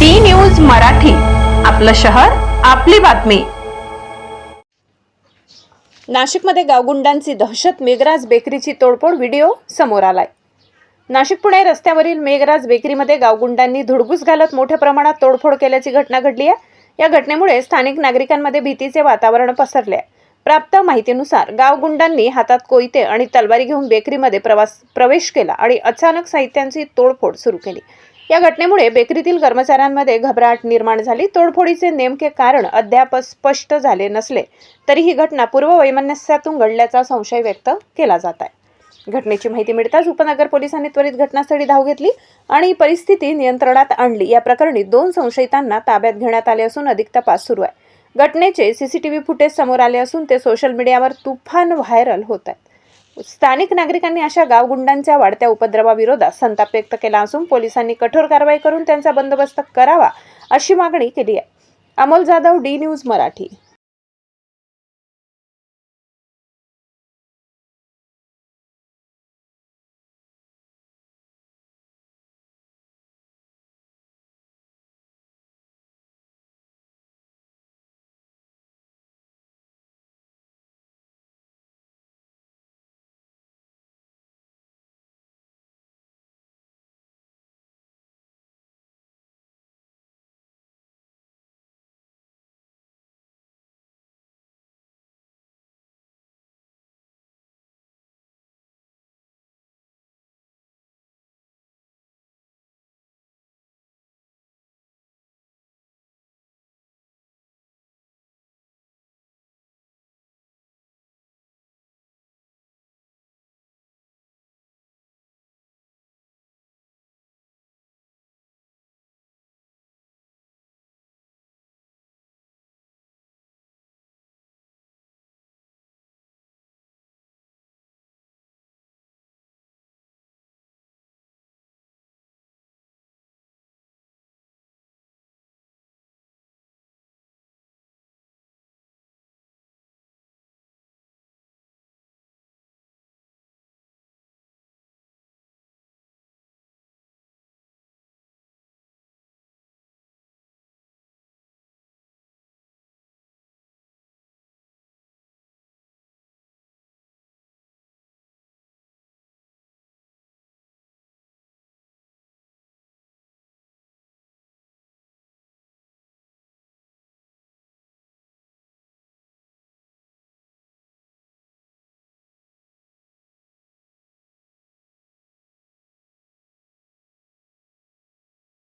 D news Marathi आपलं शहर आपली बातमी. नाशिकमध्ये गावगुंडांची दहशत मेघराज बेकरीची तोडफोड व्हिडिओ समोर आलाय. नाशिक पुणे रस्त्यावरील मेघराज बेकरीमध्ये गावगुंडांनी धुडगूस घालत मोठ्या प्रमाणात तोडफोड केल्याची घटना घडली आहे. या घटनेमुळे स्थानिक नागरिकांमध्ये भीतीचे वातावरण पसरले आहे. प्राप्त माहितीनुसार गावगुंडांनी हातात कोयते आणि तलवारी घेऊन बेकरीमध्ये प्रवास प्रवेश केला आणि अचानक साहित्यांची तोडफोड सुरू केली. या घटनेमुळे बेकरीतील कर्मचाऱ्यांमध्ये घबराट निर्माण झाली. तोडफोडीचे नेमके कारण अद्याप स्पष्ट झाले नसले तरी ही घटना पूर्ववैमनस्यातून घडल्याचा संशय व्यक्त केला जात आहे. घटनेची माहिती मिळताच उपनगर पोलिसांनी त्वरित घटनास्थळी धाव घेतली आणि परिस्थिती नियंत्रणात आणली. या प्रकरणी दोन संशयितांना ताब्यात घेण्यात आले असून अधिक तपास सुरू आहे. घटनेचे सीसीटीव्ही फुटेज समोर आले असून ते सोशल मीडियावर तुफान व्हायरल होत आहे. स्थानिक नागरिकांनी अशा गावगुंडांच्या वाढत्या उपद्रवाविरोधात संताप व्यक्त केला असून पोलिसांनी कठोर कारवाई करून त्यांचा बंदोबस्त करावा अशी मागणी केली आहे. Amol Jadhav D news Marathi.